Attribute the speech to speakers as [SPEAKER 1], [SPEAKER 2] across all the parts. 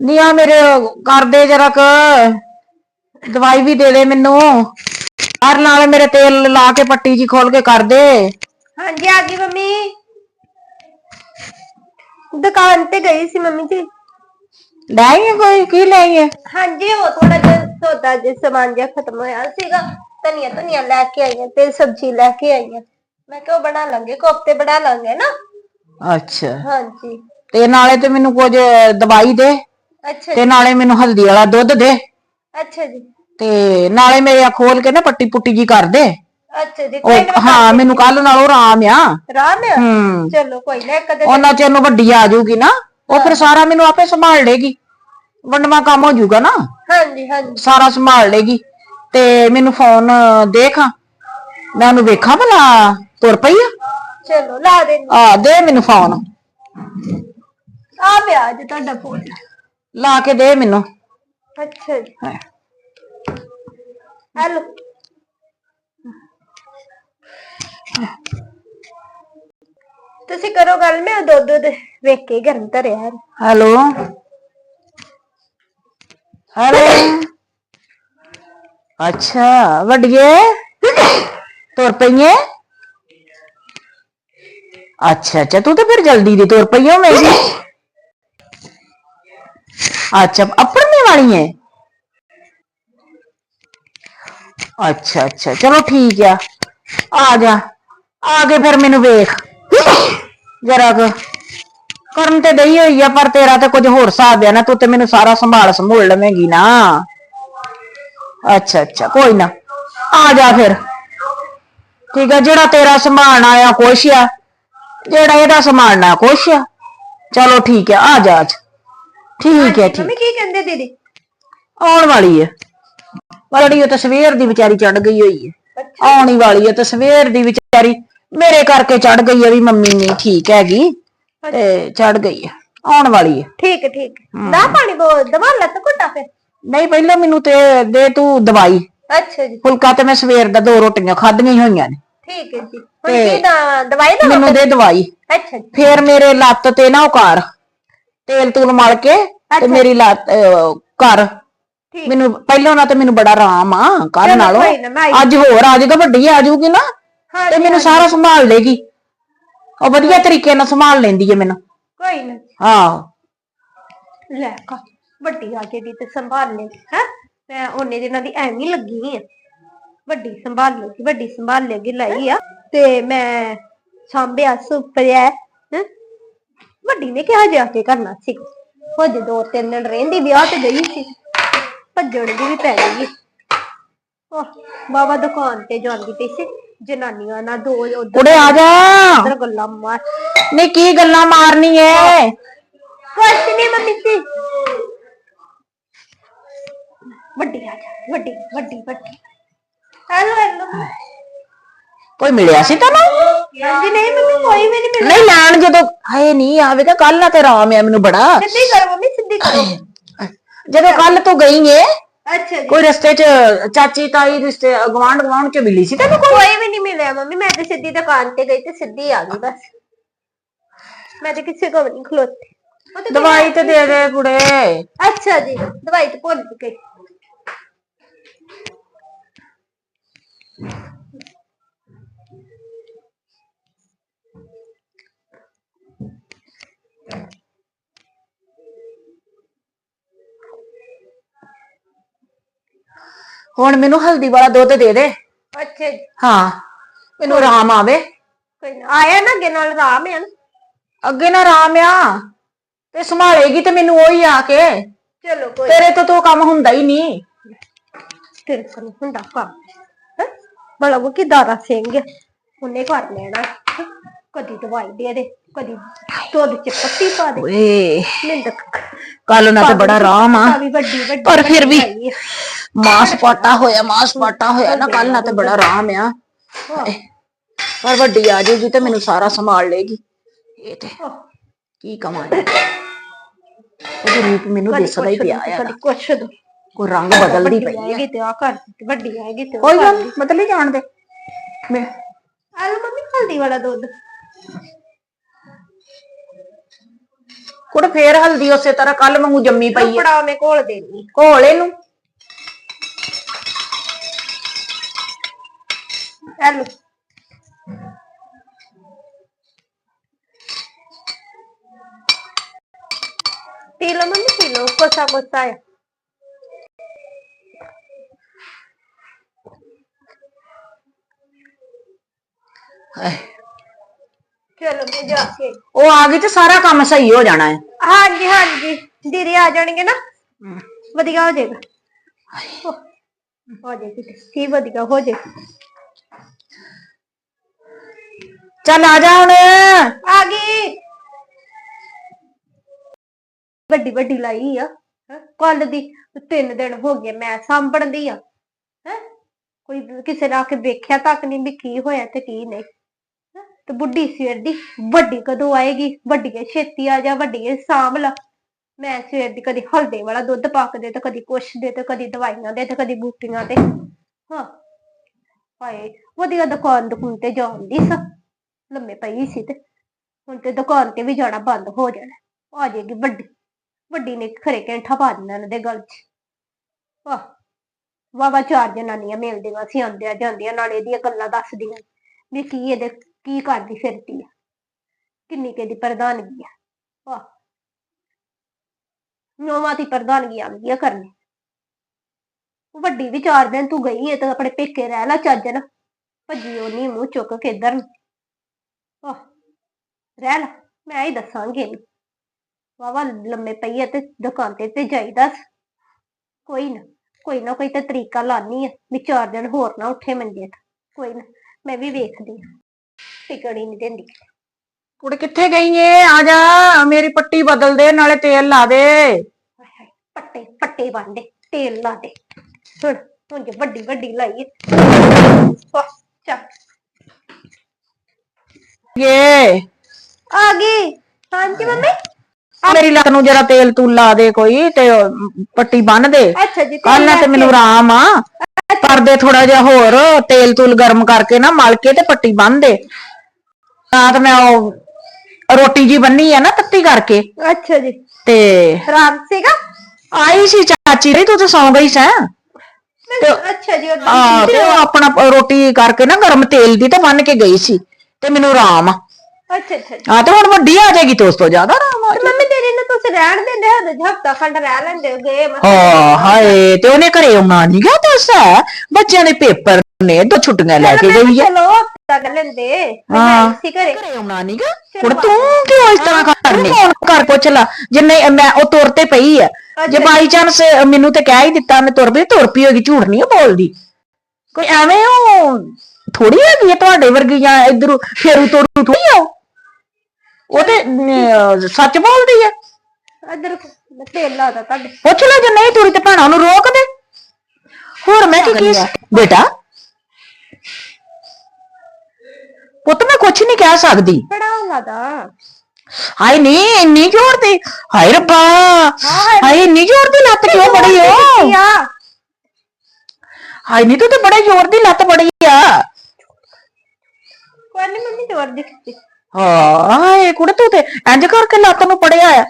[SPEAKER 1] ਨੀ ਆ ਮੇਰੇ ਕਰ ਦੇ ਜਰਾ ਕ ਦਵਾਈ ਵੀ ਦੇ ਦੇ ਮੈਨੂੰ। ਹਰ ਨਾਲ ਮੇਰੇ ਤੇਲ ਲਾ ਕੇ ਪੱਟੀ ਜੀ ਖੋਲ ਕੇ ਕਰ ਦੇ।
[SPEAKER 2] ਹਾਂਜੀ ਆ ਗਈ ਮੰਮੀ। ਦੁਕਾਨ ਤੇ ਗਈ ਸੀ ਮੰਮੀ ਜੀ।
[SPEAKER 1] ਲੈ ਆਈ ਕੋਈ? ਕੀ ਲੈ ਆਈ ਆਂ?
[SPEAKER 2] ਹਾਂਜੀ ਉਹ ਥੋੜਾ ਜਿਹਾ ਸੌਦਾ ਜਿਹਾ ਸਮਾਨ ਜਿਹਾ ਖਤਮ ਹੋਇਆ ਸੀਗਾ। ਧਨੀਆ ਧਨੀਆ ਲੈ ਕੇ ਆਈਆਂ ਤੇ ਸਬਜ਼ੀ ਲੈ ਕੇ ਆਈਆਂ ਮੈਂ ਕਿਹਾ ਉਹ ਬਣਾ ਲਾਂਗੇ ਕੋਫਤੇ ਬਣਾ ਲਾਂਗੇ ਨਾ।
[SPEAKER 1] ਅੱਛਾ।
[SPEAKER 2] ਹਾਂਜੀ।
[SPEAKER 1] ਤੇ ਨਾਲੇ ਤੇ ਮੈਨੂੰ ਕੁਝ ਦਵਾਈ ਦੇ।
[SPEAKER 2] ਅੱਛਾ
[SPEAKER 1] ਤੇ ਨਾਲੇ ਮੈਨੂੰ ਹਲਦੀ ਵਾਲਾ ਦੁੱਧ ਦੇ।
[SPEAKER 2] ਅੱਛਾ ਜੀ।
[SPEAKER 1] ਤੇ ਨਾਲੇ ਮੇਰੇ ਆ ਖੋਲ ਕੇ ਨਾ ਪੱਟੀ ਪੁੱਟੀ ਜੀ ਕਰ ਦੇ।
[SPEAKER 2] ਅੱਛਾ ਜੀ ਕੋਈ
[SPEAKER 1] ਉਹ ਹਾਂ ਮੈਨੂੰ ਕੱਲ ਨਾਲੋਂ ਆਰਾਮ ਆ।
[SPEAKER 2] ਰਾਮ ਆ?
[SPEAKER 1] ਹੂੰ।
[SPEAKER 2] ਚਲੋ ਕੋਈ ਨਾ ਕਦੇ
[SPEAKER 1] ਉਹਨਾਂ ਚ ਉਹਨੂੰ ਵੱਡੀ ਆ ਜਾਊਗੀ ਨਾ ਉਹ ਫਿਰ ਸਾਰਾ ਮੈਨੂੰ ਆਪੇ ਸੰਭਾਲ ਲੇਗੀ। ਵੰਡਵਾ ਕੰਮ ਹੋ ਜਾਊਗਾ ਨਾ।
[SPEAKER 2] ਹਾਂਜੀ ਹਾਂਜੀ।
[SPEAKER 1] ਸਾਰਾ ਸੰਭਾਲ ਲੇਗੀ। ਤੇ ਮੈਨੂੰ ਫੋਨ ਦੇਖ ਮੈਂ ਉਹਨੂੰ ਵੇਖਾਂ ਭਲਾ ਤੁਰ ਪਈ ਆ।
[SPEAKER 2] ਚਲੋ ਲਾ ਦੇ।
[SPEAKER 1] ਆ ਦੇ ਮੈਨੂੰ ਫੋਨ।
[SPEAKER 2] ਆ ਪਿਆ ਅੱਜ ਤੁਹਾਡਾ ਫੋਨ।
[SPEAKER 1] ਲਾ ਕੇ ਦੇ ਮੈਨੂੰ।
[SPEAKER 2] ਅੱਛਾ ਜੀ।
[SPEAKER 1] ਹਾਂ।
[SPEAKER 2] ਹੈਲੋ। ਤੁਸੀਂ ਕਰੋ ਗੱਲ ਮੈਂ ਉਹ ਦੁੱਧ ਦੁੱਧ ਵੇਖ ਕੇ ਗਰਮ ਧਰਿਆ ਹੈ।
[SPEAKER 1] ਹੈਲੋ। ਹੈਲੋ। ਅੱਛਾ ਵੱਡੀਏ। ਤੁਰ ਪਈਏ। ਅੱਛਾ ਅੱਛਾ ਤੂੰ ਤਾਂ ਫਿਰ ਜਲਦੀ ਦੀ ਤੁਰ ਪਈ ਹੋ ਮੇਰੀ ਅੱਛਾ ਆਪਣੀ ਵਾਲੀ ਹੈ ਅੱਛਾ ਅੱਛਾ, ਚਲੋ ਠੀਕ ਆ। ਆ ਜਾ, ਆ ਕੇ ਫਿਰ ਮੈਨੂੰ ਵੇਖ। ਜਰਾ ਕੁ ਕਰਨ ਤੇ ਦਈ ਹੋਈ ਆ, ਪਰ ਤੇਰਾ ਤੇ ਕੁਝ ਹੋਰ ਹਿਸਾਬ ਆ ਨਾ, ਤੂੰ ਤੇ ਮੈਨੂੰ ਸਾਰਾ ਸੰਭਾਲ ਸੰਭੂਲ ਲਵੇਂਗੀ ਨਾ। ਅੱਛਾ ਅੱਛਾ, ਕੋਈ ਨਾ, ਆ ਜਾ ਫਿਰ। ਠੀਕ ਆ, ਜਿਹੜਾ ਤੇਰਾ ਸੰਭਾਲਣਾ ਆ ਕੁਛ ਆ। ਜਿਹੜਾ ਇਹਦਾ ਸੰਭਾਲਣਾ ਕੁਛ ਆ। ਚਲੋ ਠੀਕ ਆ ਆ ਜਾ ਅੱਜ। ਠੀਕ ਹੈ ਠੀਕ
[SPEAKER 2] ਮੰਮੀ ਕੀ ਕਹਿੰਦੇ ਦੀਦੀ?
[SPEAKER 1] ਆਉਣ ਵਾਲੀ ਹੈ। ਵਾਲੀ ਉਹ ਤਾਂ ਸਵੇਰ ਦੀ ਵਿਚਾਰੀ ਚੜ ਗਈ ਹੋਈ ਹੈ। ਆਉਣੀ ਵਾਲੀ ਹੈ ਤੇ ਸਵੇਰ ਦੀ ਵਿਚਾਰੀ। ਮੇਰੇ ਕਰਕੇ ਚੜ ਗਈ ਹੈ ਵੀ ਮੰਮੀ ਨਹੀਂ ਠੀਕ ਹੈਗੀ ਤੇ ਚੜ ਗਈ ਹੈ। ਆਉਣ ਵਾਲੀ ਹੈ।
[SPEAKER 2] ਠੀਕ ਠੀਕ। ਨਾ ਪਾਣੀ ਬੋ ਦਵਾ ਲੱਤ ਘੁੱਟਾ ਫਿਰ?
[SPEAKER 1] ਨਹੀਂ ਪਹਿਲਾਂ ਮੈਨੂੰ ਤੇ ਦੇ ਤੂੰ ਦਵਾਈ।
[SPEAKER 2] ਅੱਛਾ ਜੀ।
[SPEAKER 1] ਫੁਲਕਾ ਤੇ ਮੈਂ ਸਵੇਰ ਦਾ ਦੋ ਰੋਟੀਆਂ ਖਾਧੀਆਂ ਹੀ ਹੋਈਆਂ ਨੇ।
[SPEAKER 2] ਠੀਕ ਹੈ ਜੀ। ਹੁਣ ਕੀ ਦਾ ਦਵਾਈ ਦਾ
[SPEAKER 1] ਮੈਨੂੰ ਦੇ ਦਵਾਈ।
[SPEAKER 2] ਅੱਛਾ ਜੀ।
[SPEAKER 1] ਫੇਰ ਮੇਰੇ ਲੱਤ ਤੇ ਨਾ ਉਕਾਰ। ਤੇਲ ਤੂਲ ਮਲ ਕੇ ਤੇ ਮੇਰੀ ਲੱਤ ਅਹ, ਕਰ
[SPEAKER 2] ਠੀਕ।
[SPEAKER 1] ਮੈਨੂੰ ਪਹਿਲਾਂ ਨਾਲ ਤੇ ਮੈਨੂੰ ਬੜਾ ਆਰਾਮ ਆ ਕੱਲ
[SPEAKER 2] ਚਲੋ
[SPEAKER 1] ਨਾਲੋਂ।
[SPEAKER 2] ਕੋਈ ਨਾ, ਮੈਂ ਆਈ।
[SPEAKER 1] ਅੱਜ ਹੋਰ ਆ ਜਾਏਗਾ ਵੱਡੀ ਆ ਜਾਊਗੀ ਨਾ। ਤੇ ਮੈਨੂੰ ਸਾਰਾ ਸੰਭਾਲ ਲੇਗੀ। ਉਹ ਵਧੀਆ ਤਰੀਕੇ ਨਾਲ ਸੰਭਾਲ ਲੈਂਦੀ ਹੈ ਮੈਨੂੰ।
[SPEAKER 2] ਕੋਈ ਨਾ।
[SPEAKER 1] ਆਹੋ
[SPEAKER 2] ਲੈ ਕਾ ਵੱਡੀ ਆ ਕੇ ਦੀ ਤੇ ਸੰਭਾਲ ਲੈ ਹੈ? ਮੈਂ ਉਹਨੇ ਦਿਨਾਂ ਦੀ ਐਵੇਂ ਹੀ ਲੱਗੀ ਆ। ਵੱਡੀ ਸੰਭਾਲ ਲੇਗੀ ਵੱਡੀ ਸੰਭਾਲ ਲੇਗੀ ਲਈ ਆ। ਤੇ ਮੈਂ ਸਾਂਭਿਆ ਸੁਪਰਿਆ। ਵੱਡੀ ਨੇ ਕਿਹਾ ਜਾ ਕੇ ਕਰਨਾ ਸੀ। ਹੋ ਜੇ ਦੋ ਤਿੰਨ ਦਿਨ ਰਹਿੰਦੀ ਵਿਆਹ ਤੇ ਗਈ ਸੀ ਭੱਜਣ ਦੀ ਵੀ ਪੈ ਗਈ। ਉਹ ਬਾਬਾ ਦੁਕਾਨ ਤੇ ਜਾਂਦੀ ਪਈ ਸੀ ਜਨਾਨੀਆਂ ਨਾਲ ਦੋ ਉਧਰ
[SPEAKER 1] ਕੁੜੇ ਆ ਜਾ।
[SPEAKER 2] ਗੱਲਾਂ ਮਾਰ।
[SPEAKER 1] ਨਹੀਂ ਕੀ ਗੱਲਾਂ ਮਾਰਨੀ ਏ?
[SPEAKER 2] ਕੁਛ ਨਹੀਂ ਮੰਮੀ ਜੀ। ਵੱਡੀ ਆ ਜਾ ਵੱਡੀ ਵੱਡੀ ਵੱਡੀ। Hello hello.
[SPEAKER 1] ਕੋਈ ਮਿਲਿਆ ਸੀ ਤੈਨੂੰ?
[SPEAKER 2] ਨਹੀਂ ਮੰਮੀ ਕੋਈ ਵੀ ਨਹੀਂ ਮਿਲਿਆ
[SPEAKER 1] ਨਹੀਂ ਲੈਣ ਜਦੋਂ ਹਾਏ ਨਹੀਂ ਆਵੇਗਾ ਕੱਲ ਨਾ ਤੇ ਆਰਾਮ ਆ ਮੈਨੂੰ ਬੜਾ।
[SPEAKER 2] ਸਿੱਧੀ ਕਰੋ ਮੰਮੀ ਸਿੱਧੀ ਕਰੋ।
[SPEAKER 1] ਜਦੋਂ ਕੱਲ ਤੂੰ ਗਈ ਏ
[SPEAKER 2] ਅੱਛਾ ਜੀ।
[SPEAKER 1] ਕੋਈ ਰਸਤੇ 'ਚ ਚਾਚੀ ਤਾਈ ਰਿਸ਼ਤੇ ਗਵਾਂਢ ਗਵਾਂਢ 'ਚ ਮਿਲੀ ਸੀ ਤੈਨੂੰ ਕੋਈ?
[SPEAKER 2] ਵੀ ਨਹੀਂ ਮਿਲਿਆ ਮੰਮੀ ਮੈਂ ਤੇ ਸਿੱਧੀ ਦੁਕਾਨ ਤੇ ਗਈ ਤੇ ਸਿੱਧੀ ਆ ਗਈ ਬਸ। ਮੈਂ ਤੇ ਕਿਸੇ ਕੋਲ ਨਹੀਂ ਖਲੋਤੀ।
[SPEAKER 1] ਦਵਾਈ ਤੇ ਦੇ ਦੇ ਕੁੜੇ।
[SPEAKER 2] ਅੱਛਾ ਜੀ ਦਵਾਈ ਤੇ ਭੁੱਲ ਗਈ
[SPEAKER 1] ਹੁਣ ਮੈਨੂੰ ਹਲਦੀ ਵਾਲਾ ਦੁੱਧ ਦੇ ਦੇ।
[SPEAKER 2] ਅੱਛਾ ਜੀ।
[SPEAKER 1] ਹਾਂ ਮੈਨੂੰ ਆਰਾਮ ਆਵੇ।
[SPEAKER 2] ਕੋਈ ਨਾ। ਆਇਆ ਨਾ ਅੱਗੇ ਨਾਲ ਆਰਾਮ ਹੈ ਨਾ।
[SPEAKER 1] ਅੱਗੇ ਨਾ ਆਰਾਮ ਆ ਤੇ ਸੰਭਾਲੇਗੀ ਤੇ ਮੈਨੂੰ ਉਹੀ ਆ ਕੇ।
[SPEAKER 2] ਚਲੋ ਕੋਈ
[SPEAKER 1] ਤੇਰੇ ਤੋਂ ਤਾਂ ਕੰਮ ਹੁੰਦਾ ਹੀ ਨਹੀਂ।
[SPEAKER 2] ਤੇਰੇ ਕੋਲ ਹੁੰਦਾ ਕੰਮ ਹੈ? ਬੜਾ ਉਹ ਕੀ ਦਾਰਾ ਸਿੰਘ ਆ, ਉਹਨੇ ਕਰ ਲੈਣਾ ਹੈਂ। ਕਦੀ ਦਵਾਈ ਦੇ ਦੇ ਕਦੀ ਦੁੱਧ ਚ ਪੱਤੀ ਪਾ ਦੇ।
[SPEAKER 1] ਓਏ।
[SPEAKER 2] ਮਿੰਦਕ।
[SPEAKER 1] ਕੱਲ ਨਾ ਤੇ ਬੜਾ ਆਰਾਮ ਆ।
[SPEAKER 2] ਵੀ ਵੱਡੀ ਵੱਡੀ
[SPEAKER 1] ਪਰ ਫਿਰ ਵੀ
[SPEAKER 2] ਆ।
[SPEAKER 1] ਮਾਸ ਪਾਟਾ ਹੋਇਆ ਮਾਸ ਪਾਟਾ ਹੋਇਆ ਨਾ ਕੱਲ ਨਾ ਤੇ ਬੜਾ ਆਰਾਮ ਆ। ਪਰ ਵੱਡੀ ਆ ਜਾਊਗੀ ਤੇ ਮੈਨੂੰ ਸਾਰਾ ਸੰਭਾਲ ਲੇਗੀ ਇਹ ਤੇ
[SPEAKER 2] ਆਹ,
[SPEAKER 1] ਕੀ ਕਮਾਂ ਉਹਦੇ ਰੂਪ ਮੈਨੂੰ
[SPEAKER 2] ਕਦੀ
[SPEAKER 1] ਦਿਸਦਾ ਹੀ
[SPEAKER 2] ਕੁਛ
[SPEAKER 1] ਪਿਆ ਆ।
[SPEAKER 2] ਕਦੀ ਕੁਛ ਦੋ
[SPEAKER 1] ਕੋਈ ਰੰਗ ਬਦਲਦੀ
[SPEAKER 2] ਵੱਡੀ
[SPEAKER 1] ਪਈ ਆ।
[SPEAKER 2] ਆਏਗੀ ਤੇ ਆ ਕਰ ਦਿੱਤੀ, ਵੱਡੀ ਆਏਗੀ ਤੇ ਉਹ
[SPEAKER 1] ਕੋਈ ਗੱਲ ਨੀ, ਬਦਲ ਹੀ ਜਾਣ ਦੇ ਮੈਂ
[SPEAKER 2] ਆਲੂ ਮੰਮੀ ਹਲਦੀ ਵਾਲਾ ਦੁੱਧ।
[SPEAKER 1] ਕੁੜੇ ਫੇਰ ਹਲਦੀ ਉਸੇ ਤਰ੍ਹਾਂ ਕੱਲ ਵਾਂਗੂ ਜੰਮੀ ਪਈ ਹੈ
[SPEAKER 2] ਕੱਪੜਾ ਮੈਂ ਘੋਲ ਦੇਣੀ
[SPEAKER 1] ਘੋਲ ਇਹਨੂੰ।
[SPEAKER 2] ਹੈਲੋ ਪੀ ਲਓ ਮੰਮੀ ਪੀ ਲਓ। ਕੋਸਾ ਕੋਸਾ ਆ।
[SPEAKER 1] ਹਾਏ,
[SPEAKER 2] ਚਲੋ ਮੈਂ ਜਾ ਕੇ।
[SPEAKER 1] ਉਹ ਆ ਗਈ ਤੇ ਸਾਰਾ ਕੰਮ ਸਹੀ ਹੋ ਜਾਣਾ ਹੈ।
[SPEAKER 2] ਹਾਂਜੀ ਹਾਂਜੀ। ਦੀਦੀ ਆ ਜਾਣਗੇ ਨਾ। ਵਧੀਆ ਹੋ ਜਾਏਗਾ। ਹੋ ਜਾਏਗੀ ਕੀ ਵਧੀਆ ਹੋ ਜਾਏਗਾ
[SPEAKER 1] ਚੱਲ ਆ ਜਾ ਹੁਣ।
[SPEAKER 2] ਆ ਗਈ। ਵੱਡੀ ਵੱਡੀ ਲਾਈ ਆ। ਕੱਲ ਦੀ ਤਿੰਨ ਦਿਨ ਹੋ ਗਏ ਮੈਂ ਸਾਂਭਣ ਦੀ ਆ। ਹੈ ਕੋਈ ਕਿਸੇ ਨੇ ਆ ਕੇ ਵੇਖਿਆ ਤੱਕ ਨਹੀਂ ਵੀ ਕੀ ਹੋਇਆ ਤੇ ਕੀ ਨਹੀਂ? ਤੇ ਬੁੱਢੀ ਸਵੇਰ ਦੀ ਵੱਡੀ ਕਦੋਂ ਆਏਗੀ? ਵੱਡੀ ਛੇਤੀ ਆ ਜਾ, ਵੱਡੀ ਸਾਂਭ ਲਾ। ਮੈਂ ਸਵੇਰ ਦੀ ਕਦੀ ਹਲਦੇ ਵਾਲਾ ਦੁੱਧ ਪਾ ਕੇ ਦੇ ਤੇ ਕਦੀ ਕੁਛ ਦੇ ਤੇ ਕਦੀ ਦਵਾਈਆਂ ਦੇ ਤੇ ਕਦੀ ਬੂਟੀਆਂ ਤੇ ਹਾਂ। ਹਾਏ, ਵਧੀਆ ਦੁਕਾਨ ਦੁਕਾਨ ਤੇ ਜਾਂਦੀ ਸਾਂ। ਲੰਮੇ ਪਈ ਸੀ ਤੇ। ਹੁਣ ਤੇ ਦੁਕਾਨ ਤੇ ਵੀ ਜਾਣਾ ਬੰਦ ਹੋ ਜਾਣਾ। ਆ ਜਾਏਗੀ ਵੱਡੀ। ਵੱਡੀ ਨੇ ਖਰੇ ਕੈਂਠਾ ਪਾ ਦੇਣਾ ਇਹਨਾਂ ਦੇ ਗਲ 'ਚ। ਵਾਹ। ਵਾਵਾ ਚਾਰ ਜਨਾਨੀਆਂ ਮਿਲਦੀਆਂ ਸੀ, ਆਉਂਦਿਆਂ ਜਾਂਦੀਆਂ ਨਾਲੇ ਇਹਦੀਆਂ ਗੱਲਾਂ ਦੱਸਦੀਆਂ। ਵੀ ਕੀ ਇਹਦੇ ਕੀ ਕਰਦੀ ਫਿਰਦੀ ਆ? ਕਿੰਨੀ ਕਿ ਦੀ ਪ੍ਰਧਾਨਗੀ ਆ? ਵਾਹ। ਨੋਵਾਂ ਦੀ ਪ੍ਰਧਾਨਗੀ ਆਉਂਦੀ ਆ ਕਰਨੀ। ਵੱਡੀ ਵੀ ਚਾਰ ਦਿਨ ਤੂੰ ਗਈ ਏ ਤਾਂ ਆਪਣੇ ਪੇਕੇ ਰਹਿ ਲੈ ਚੱਜ ਨਾ ਭੱਜੀ ਉਹ ਨਹੀਂ ਮੂੰਹ ਚੁੱਕ ਕੇ ਇੱਧਰ ਨੂੰ। ਆਹ ਰਹਿ ਲੈ, ਮੈਂ ਹੀ ਦੱਸਾਂਗੀ ਵਾਵਾ ਲੰਮੇ ਪਈ ਆ ਤੇ ਦੁਕਾਨ ਤੇ ਤੇ ਜਾਈਦਾ ਸੀ। ਕੋਈ ਨਾ ਕੋਈ ਨਾ ਕੋਈ ਤਾਂ ਤਰੀਕਾ ਲਾਨੀ ਆ। ਵੀ ਚਾਰ ਦਿਨ ਹੋਰ ਨਾ ਉੱਠੇ ਮੰਜੇ ਤੋਂ। ਕੋਈ ਨਾ, ਮੈਂ ਵੀ ਵੇਖਦੀ ਆ। ਟਿਕੜੀ ਨਹੀਂ ਦਿੰਦੀ।
[SPEAKER 1] ਕੁੜੇ ਕਿੱਥੇ ਗਈ ਏ? ਆ ਜਾ ਮੇਰੀ ਪੱਟੀ ਬਦਲ ਦੇ ਨਾਲੇ ਤੇਲ ਲਾ ਦੇ।
[SPEAKER 2] ਹਾਏ ਹਾਏ ਪੱਟੇ ਪੱਟੇ ਬੰਦੇ ਤੇਲ ਲਾ ਦੇ। ਹੁਣ ਹੁਣ ਜੇ ਵੱਡੀ ਵੱਡੀ ਲਾਈ ਵਾਹ ਚੱਲ।
[SPEAKER 1] ਏ।
[SPEAKER 2] ਆ ਗਈ। ਹਾਂਜੀ ਮੰਮੀ?
[SPEAKER 1] ਮੇਰੀ ਲੱਤ ਨੂੰ ਜਰਾ ਤੇਲ ਤੂਲ ਲਾ ਦੇ ਕੋਈ ਤੇ ਉਹ ਪੱਟੀ ਬੰਨ ਦੇ।
[SPEAKER 2] ਅੱਛਾ ਜੀ
[SPEAKER 1] ਕੱਲ ਨਾ ਤੇ ਮੈਨੂੰ ਆਰਾਮ ਆ। ਕਰ ਦੇ ਥੋੜਾ ਜਿਹਾ ਹੋਰ ਤੇਲ ਤੂਲ ਗਰਮ ਕਰਕੇ ਨਾ ਮਲ ਕੇ ਤੇ ਪੱਟੀ ਬੰਨ ਦੇ। ਰਾਤ ਮੈਂ ਉਹ ਰੋਟੀ ਜੀ ਬੰਨੀ ਆ ਨਾ ਤੱਤੀ ਕਰਕੇ।
[SPEAKER 2] ਅੱਛਾ ਜੀ।
[SPEAKER 1] ਤੇ
[SPEAKER 2] ਰਾਮ ਸੀਗਾ?
[SPEAKER 1] ਆਈ ਸੀ ਚਾਚੀ ਦੀ ਤੂੰ ਤਾਂ ਸੌਂ ਗਈ ਸੈਂ।
[SPEAKER 2] ਅੱਛਾ ਜੀ ਉਹ
[SPEAKER 1] ਆ ਤੇ ਉਹ ਆਪਣਾ ਰੋਟੀ ਕਰਕੇ ਨਾ ਗਰਮ ਤੇਲ ਦੀ ਤੇ ਬੰਨ ਕੇ ਗਈ ਸੀ ਤੇ ਮੈਨੂੰ ਆਰਾਮ ਆ।
[SPEAKER 2] ਅੱਛਾ ਅੱਛਾ
[SPEAKER 1] ਹਾਂ ਤੇ ਹੁਣ ਵੱਡੀ ਆ ਜਾਏਗੀ ਤੇ ਉਸ ਤੋਂ ਜ਼ਿਆਦਾ ਆਰਾਮ ਆ।
[SPEAKER 2] ਤੇ ਮੰਮੀ ਤੇਰੀ ਨੂੰ ਤੁਸੀਂ ਰਹਿਣ ਦਿੰਦੇ ਹੋ ਹਫਤਾ ਖੰਡ ਰਹਿ ਲੈਂਦੇ ਗਏ ਮੈਂ
[SPEAKER 1] ਹਾਂ ਹਾਏ ਤੇ ਉਹਨੇ ਘਰੇ ਆਉਣਾ ਨਹੀਂ ਗਾ ਦੱਸਾ ਬੱਚਿਆਂ ਦੇ ਪੇਪਰ ਨੇ ਦੋ ਛੁੱਟੀਆਂ ਲੈ ਕੇ ਗਈ ਆ।
[SPEAKER 2] ਚਲੋ ਕਰ ਲੈਂਦੇ। ਮੈਂ
[SPEAKER 1] ਹਾਂ।
[SPEAKER 2] ਸੀ ਘਰੇ।
[SPEAKER 1] ਘਰੇ ਆਉਣਾ ਨਹੀਂ ਗਾ। ਹੁਣ ਤੂੰ ਕਿਉਂ ਇਸ ਤਰ੍ਹਾਂ ਕਰਨੀ ਫੋਨ ਕਰ ਪੁੱਛ ਲਾ ਜਿੰਨੇ ਮੈਂ ਉਹ ਤੁਰ ਤੇ ਪਈ ਆ। ਜੇ ਬਾਈ ਚਾਂਸ ਮੈਨੂੰ ਤੇ ਕਹਿ ਹੀ ਦਿੱਤਾ ਮੈਂ ਤੁਰ ਪਈ ਤੁਰ ਪਈ ਹੋਗੀ ਝੂਠ ਨਹੀਂ ਉਹ ਬੋਲਦੀ। ਕੋਈ ਐਵੇਂ ਉਹ ਥੋੜੀ ਹੈਗੀ ਆ ਤੁਹਾਡੇ ਵਰਗੀ ਜਾਂ ਇਧਰ ਫੇਰੂ ਤੋਰੂ ਥੋੜੀ ਆ ਉਹ। ਤੇ ਸੱਚ ਬੋਲਦੀ ਆ।
[SPEAKER 2] ਇੱਧਰ ਤੇਲ ਲਾਦਾ ਤੁਹਾਡੇ।
[SPEAKER 1] ਪੁੱਛ ਲੈ ਜੇ ਨਹੀਂ ਤੁਰੀ ਤੇ ਭੈਣਾਂ ਨੂੰ ਰੋਕ ਦੇ। ਹੋਰ ਮੈਂ ਕੀ ਕੀ ਬੇਟਾ ਪੁੱਤ ਮੈਂ ਕੁਛ ਨਹੀਂ ਕਹਿ ਸਕਦੀ
[SPEAKER 2] ਬੜਾ ਲਾਦਾ
[SPEAKER 1] ਹਾਏ ਨਹੀਂ ਇੰਨੀ ਜ਼ੋਰ ਦੀ ਹਾਏ ਰੱਬਾ ਹਾਏ ਇੰਨੀ ਜ਼ੋਰ ਦੀ ਲੱਤ ਕਿਉਂ ਬੜੀ ਓ
[SPEAKER 2] ਆ
[SPEAKER 1] ਹਾਏ ਨਹੀਂ ਤੂੰ ਤੇ ਬੜੇ ਜ਼ੋਰ ਦੀ ਲੱਤ ਬੜੀ ਆ
[SPEAKER 2] ਕੋਈ ਨਹੀਂ ਮੰਮੀ ਜ਼ੋਰ ਦੀ ਕੀਤੀ
[SPEAKER 1] ਹਾਏ ਕੁੜੇ ਤੂੰ ਤੇ ਇੰਜ ਕਰਕੇ ਲੱਤ ਨੂੰ ਪੜਿਆ ਆ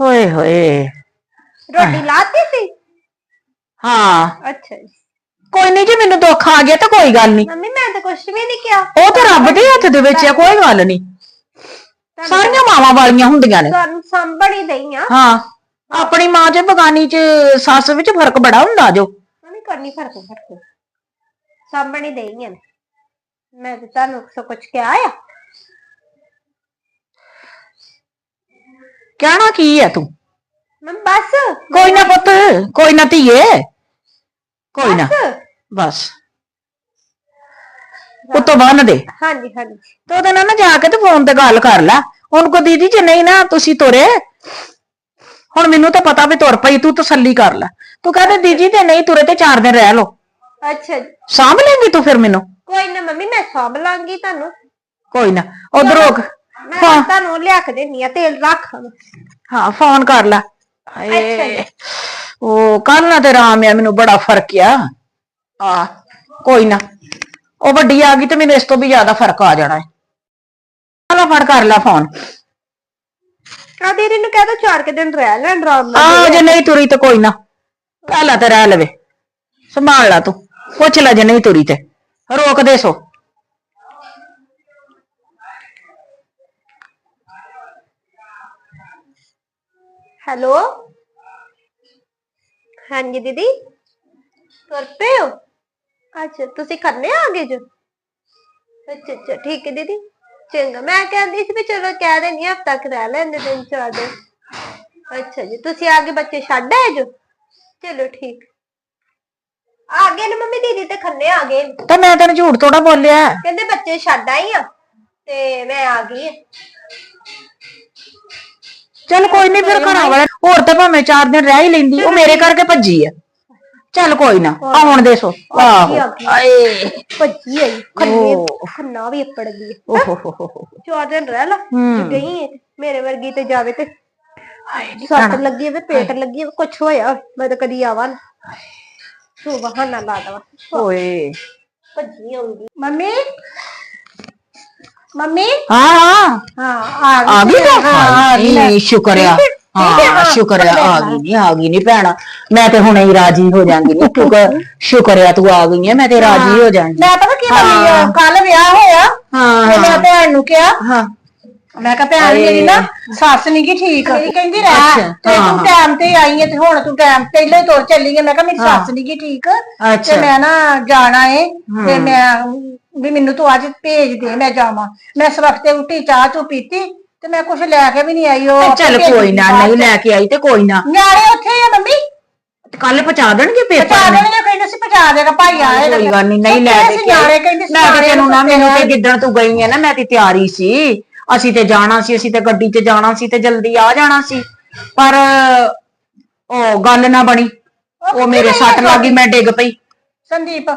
[SPEAKER 1] ਹੋਏ ਹੋਏ
[SPEAKER 2] ਰੋਟੀ ਲਾਤੀ ਸੀ
[SPEAKER 1] ਹਾਂ
[SPEAKER 2] ਅੱਛਾ ਜੀ
[SPEAKER 1] ਕੋਈ ਨਹੀਂ ਜੇ ਮੈਨੂੰ ਦੁੱਖ ਆ ਗਿਆ ਤਾਂ ਕੋਈ ਗੱਲ ਨਹੀਂ
[SPEAKER 2] ਮੰਮੀ ਮੈਂ ਤਾਂ ਕੁਝ ਵੀ ਨਹੀਂ ਕਿਹਾ।
[SPEAKER 1] ਉਹ ਤਾਂ ਰੱਬ ਦੇ ਹੱਥ ਦੇ ਵਿੱਚ ਆ ਕੋਈ ਗੱਲ ਨਹੀਂ ਸਾਰੀਆਂ ਮਾਵਾਂ ਵਾਲੀਆਂ ਹੁੰਦੀਆਂ ਨੇ।
[SPEAKER 2] ਤੁਹਾਨੂੰ ਸੰਭੜ ਹੀ ਦਈ ਆ
[SPEAKER 1] ਹਾਂ ਆਪਣੀ ਮਾਂ ਤੇ ਬਗਾਨੀ ਚ ਸੱਸ ਵਿੱਚ ਫ਼ਰਕ ਬੜਾ ਹੁੰਦਾ ਜੋ।
[SPEAKER 2] ਮੰਮੀ ਕਰਨੀ ਫ਼ਰਕ ਫ਼ਰਕ। ਸੰਭੜ ਹੀ ਦਈ ਆ ਮੈਂ ਤਾਂ ਤੁਹਾਨੂੰ ਸੋ ਕੁਝ ਕਿਹਾ ਆ।
[SPEAKER 1] ਕਹਿਣਾ ਕੀ ਹੈ ਤੂੰ?
[SPEAKER 2] ਮੈਂ ਬਸ।
[SPEAKER 1] ਕੋਈ ਨਾ ਪੁੱਤ ਕੋਈ ਨਾ ਧੀਏ। ਕੋਈ ਨਾ। ਬਸ। ਉਤੋਂ ਬੰਨ ਦੇ।
[SPEAKER 2] ਹਾਂਜੀ ਹਾਂਜੀ।
[SPEAKER 1] ਤੇ ਉਹਦੇ ਨਾਲ ਨਾ ਜਾ ਕੇ ਤੇ ਫੋਨ ਤੇ ਗੱਲ ਕਰ ਲੈ। ਹੁਣ ਕੋ ਦੀਦੀ ਜੇ ਨਹੀਂ ਨਾ ਤੁਸੀਂ ਤੁਰੇ ਹੁਣ ਮੈਨੂੰ ਤਾਂ ਪਤਾ ਵੀ ਤੁਰ ਪਈ ਤੂੰ ਤਸੱਲੀ ਕਰ ਲੈ। ਤੂੰ ਕਹਿੰਦੇ ਦੀਦੀ ਤੇ ਨਹੀਂ ਤੁਰੇ ਤੇ ਚਾਰ ਦਿਨ ਰਹਿ ਲੋ
[SPEAKER 2] ਅੱਛਾ ਜੀ।
[SPEAKER 1] ਸਾਂਭ ਲੇਂਗੀ ਤੂੰ ਫਿਰ ਮੈਨੂੰ?
[SPEAKER 2] ਕੋਈ ਨਾ ਮੰਮੀ ਮੈਂ ਸਾਂਭ ਲਾਂਗੀ ਤੁਹਾਨੂੰ।
[SPEAKER 1] ਕੋਈ ਨਾ। ਉਧਰ ਰੋਕ
[SPEAKER 2] ਮੈਂ ਤੁਹਾਨੂੰ ਲਿਆ ਕੇ ਦੇਣੀ ਆ ਤੇਲ ਰੱਖ।
[SPEAKER 1] ਹਾਂ ਫੋਨ ਕਰ ਲੈ। ਹਾਏ। ਉਹ ਕੱਲ ਨਾ ਤੇ ਰਾਮ ਆ ਮੈਨੂੰ ਬੜਾ ਫ਼ਰਕ ਆ। ਆ ਕੋਈ ਨਾ। ਉਹ ਵੱਡੀ ਆ ਗਈ ਤੇ ਮੈਨੂੰ ਇਸ ਤੋਂ ਵੀ ਜ਼ਿਆਦਾ ਫ਼ਰਕ ਆ ਜਾਣਾ ਹੈ। ਚਲੋ ਫੜ ਕਰ ਲੈ ਫੋਨ।
[SPEAKER 2] ਆ ਦੀਦੀ ਨੂੰ ਕਹਿ ਦੋ ਚਾਰ ਕੇ ਦਿਨ ਰਹਿ ਲੈਣ ਆਰਾਮ ਨਾਲ
[SPEAKER 1] ਆ ਜੇ ਨਹੀਂ ਤੁਰੀ ਤੇ ਕੋਈ ਨਾ। ਪਹਿਲਾਂ ਤੇ ਰਹਿ ਲਵੇ। ਸੰਭਾਲ ਲਾ ਤੂੰ। ਪੁੱਛ ਲੈ ਜੇ ਨਹੀਂ ਤੁਰੀ ਤੇ। ਰੋਕ ਦੇ ਸੋ।
[SPEAKER 2] ਹੈਲੋ? ਹਾਂਜੀ ਦੀਦੀ। ਤੁਰ ਪਏ ਹੋ? ਅੱਛਾ ਤੁਸੀਂ ਖੰਨੇ ਆ ਗਏ ਜੋ? ਅੱਛਾ ਅੱਛਾ ਠੀਕ ਹੈ ਦੀਦੀ। ਚੰਗਾ ਮੈਂ ਕਹਿੰਦੀ ਸੀ ਵੀ ਚਲੋ ਕਹਿ ਦੇਣੀ ਹਫਤਾ ਕੁ ਰਹਿ ਲੈਂਦੇ ਦਿਨ ਚਾਰ ਦਿਨ। ਅੱਛਾ ਜੀ ਤੁਸੀਂ ਆ ਕੇ ਬੱਚੇ ਛੱਡ ਆਏ ਜੋ? ਚਲੋ ਠੀਕ। ਆ ਗਏ ਨੇ ਮੰਮੀ ਦੀਦੀ ਤੇ ਖੰਨੇ ਆ ਗਏ ਨੇ।
[SPEAKER 1] ਤੇ ਮੈਂ ਤੈਨੂੰ ਝੂਠ ਥੋੜਾ ਬੋਲਿਆ।
[SPEAKER 2] ਕਹਿੰਦੇ ਬੱਚੇ ਛੱਡ ਆਈ ਆ ਤੇ ਮੈਂ ਆ ਗਈ ਆ।
[SPEAKER 1] ਚੱਲ ਕੋਈ ਨਹੀਂ ਫਿਰ ਘਰਾਂ ਵਾਲੇ ਹੋਰ ਤਾਂ ਭਾਵੇਂ ਚਾਰ ਦਿਨ ਰਹਿ ਹੀ ਲੈਂਦੀ ਉਹ ਮੇਰੇ ਕਰਕੇ ਭੱਜੀ ਆ। ਚੱਲ ਕੋਈ ਨਾ ਆਉਣ ਦੇ ਸੋ। ਆਹੋ। ਆਏ।
[SPEAKER 2] ਭੱਜੀ ਆਈ। ਖੰਨੇ। ਖੰਨਾ ਵੀ ਅੱਪੜ ਗਈ
[SPEAKER 1] ਓਹ ਹੋ ਹੋ
[SPEAKER 2] ਚਾਰ ਦਿਨ ਰਹਿ ਲਾ। ਜੇ ਗਈ ਮੇਰੇ ਵਰਗੀ ਤੇ ਜਾਵੇ ਤੇ।
[SPEAKER 1] ਹਾਏ
[SPEAKER 2] ਸੱਟ ਲੱਗੀ ਹੋਵੇ ਪੇਟ ਲੱਗੀ ਹੋਵੇ ਕੁਛ ਹੋਇਆ ਹੋਵੇ, ਮੈਂ ਤਾਂ ਕਦੀ ਆਵਾਂ ਨਾ। ਤੂੰ ਬਹਾਨਾ ਲਾ ਦਵਾ।
[SPEAKER 1] ਓਏ।
[SPEAKER 2] ਭੱਜੀ ਆਉਂਦੀ। Mummy mummy?
[SPEAKER 1] ਹਾਂ ਹਾਂ।
[SPEAKER 2] ਹਾਂ
[SPEAKER 1] ਆ ਗਈ। ਨਾ ਹਾਂ ਨਹੀਂ ਸ਼ੁਕਰ ਆ। ਹਾਂ ਸ਼ੁਕਰ ਆ। ਆ ਗਈ ਨਹੀਂ ਆ ਗਈ ਨਹੀਂ ਭੈਣਾ। ਮੈਂ ਤੇ ਹੁਣੇ ਹੀ ਰਾਜੀ ਹੋ ਜਾਂਗੀ ਨਹੀਂ ਸ਼ੁਕਰ ਸ਼ੁਕਰ ਆ ਤੂੰ ਆ ਗਈ ਹੈ। ਮੈਂ ਤੇ ਰਾਜੀ ਹੋ। ਜਾਂਗੀ
[SPEAKER 2] ਮੈਂ ਪਤਾ ਕੀ
[SPEAKER 1] ਹਾਂ।
[SPEAKER 2] ਕੱਲ ਵਿਆਹ ਹੋਇਆ
[SPEAKER 1] ਹਾਂ
[SPEAKER 2] ਤੇ ਮੈਂ ਭੈਣ ਨੂੰ ਕਿਹਾ
[SPEAKER 1] ਹਾਂ।
[SPEAKER 2] ਮੈਂ ਕਿਹਾ ਭੈਣ ਮੇਰੀ ਨਾ ਸੱਸ ਨੀ ਗੀ ਠੀਕ। ਮੇਰੀ ਕਹਿੰਦੀ ਰਹਿ।
[SPEAKER 1] ਅੱਛਾ,
[SPEAKER 2] ਤੇ
[SPEAKER 1] ਹਾਂ,
[SPEAKER 2] ਤੂੰ
[SPEAKER 1] ਹਾਂ।
[SPEAKER 2] ਟਾਈਮ ਤੇ ਆਈ ਹੈ ਤੇ ਹੁਣ ਤੂੰ ਟਾਈਮ ਪਹਿਲਾਂ ਹੀ ਤੁਰ ਚੱਲੀ ਹੈ। ਮੈਂ ਕਿਹਾ ਮੇਰੀ
[SPEAKER 1] ਹਾਂ।
[SPEAKER 2] ਸੱਸ ਨੀ ਗੀ ਠੀਕ।
[SPEAKER 1] ਅੱਛਾ।
[SPEAKER 2] ਤੇ ਮੈਂ ਨਾ ਜਾਣਾ ਏ। ਤੇ। ਮੈਂ ਵੀ ਮੈਨੂੰ ਤੂੰ ਅੱਜ ਭੇਜ ਦੇ ਮੈਂ ਜਾਵਾਂ। ਮੈਂ ਇਸ ਵਕਤ ਤੇ ਉੱਠੀ ਚਾਹ ਚੂ ਪੀਤੀ ਤੇ ਮੈਂ ਕੁਝ ਲੈ ਕੇ ਵੀ ਨਹੀਂ ਆਈ ਉਹ
[SPEAKER 1] ਚੱਲ
[SPEAKER 2] ਆਪੇ
[SPEAKER 1] ਕੋਈ ਨਾ ਨਹੀਂ ਲੈ ਕੇ ਆਈ ਤੇ ਕੋਈ ਨਾ।
[SPEAKER 2] ਨਿਆਣੇ ਉੱਥੇ ਆ ਮੰਮੀ?
[SPEAKER 1] ਕੱਲ ਪਹੁੰਚਾ ਦੇਣਗੇ
[SPEAKER 2] ਪਹੁੰਚਾ
[SPEAKER 1] ਪੇਪਰ ਨੇ?
[SPEAKER 2] ਦੇਣਗੇ ਕਹਿੰਦੇ ਸੀ ਪਹੁੰਚਾ ਦੇਗਾ ਭਾਈ ਆਏ
[SPEAKER 1] ਕੋਈ ਗੱਲ ਨਹੀਂ ਨਹੀਂ ਲੈ
[SPEAKER 2] ਸੀ ਨਿਆਣੇ ਕਹਿੰਦੇ ਸੀ
[SPEAKER 1] ਮੈਂ ਤੈਨੂੰ ਨਾ ਮੈਨੂੰ ਤੇ
[SPEAKER 2] ਆ।
[SPEAKER 1] ਜਿੱਦਣ ਤੂੰ ਗਈ ਹੈ ਨਾ ਮੈਂ ਤੇ ਤਿਆਰੀ ਸੀ। ਅਸੀਂ ਤੇ ਜਾਣਾ ਸੀ ਅਸੀਂ ਤੇ ਗੱਡੀ 'ਚ ਜਾਣਾ ਸੀ ਤੇ ਜਲਦੀ ਆ ਜਾਣਾ ਸੀ। ਪਰ ਉਹ ਗੱਲ ਨਾ ਬਣੀ। ਉਹ ਮੇਰੇ ਸੱਟ ਲੱਗੀ ਮੈਂ ਡਿੱਗ ਪਈ।
[SPEAKER 2] ਸੰਦੀਪ।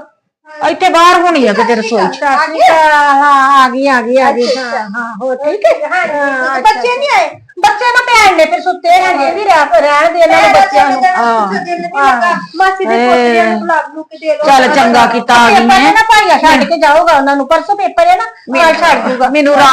[SPEAKER 1] ਇੱਥੇ ਬਾਹਰ ਹੋਣੀ ਆ ਕਿਤੇ ਰਸੋਈ 'ਚ।
[SPEAKER 2] ਆ ਗਈ ਆ ਗਈ ਆ ਗਈ। ਹਾਂ ਹਾਂ ਹੋ ਠੀਕ ਹੈ। ਹਾਂ ਬੱਚੇ ਨਹੀਂ ਆਏ? ਬੱਚੇ ਨਾ ਭੈਣ ਨੇ ਫਿਰ ਸੁੱਤੇ ਹੈਗੇ ਵੀ ਰਹਿ ਰਹਿਣ ਦੇ ਇਹਨਾਂ ਦੇ ਬੱਚਿਆਂ ਨੂੰ।
[SPEAKER 1] ਹਾਂ।
[SPEAKER 2] ਮਾਸੀ ਦੇ ਪੋਤਰਿਆਂ ਨੂੰ ਗੁਲਾਬ ਨੂੰ ਕੇ ਦੇ ਦੋ।
[SPEAKER 1] ਚੱਲ ਚੰਗਾ ਕੀਤਾ ਆ ਗਈ
[SPEAKER 2] ਪੇਪਰ
[SPEAKER 1] ਹੈ
[SPEAKER 2] ਨਾ ਭਾਈਆ ਛੱਡ ਕੇ ਜਾਊਗਾ ਉਹਨਾਂ ਨੂੰ। ਪਰਸੋਂ ਪੇਪਰ ਹੈ ਨਾ ਆ ਛੱਡ ਦੂਗਾ
[SPEAKER 1] ਮੈਨੂੰ ਰਾ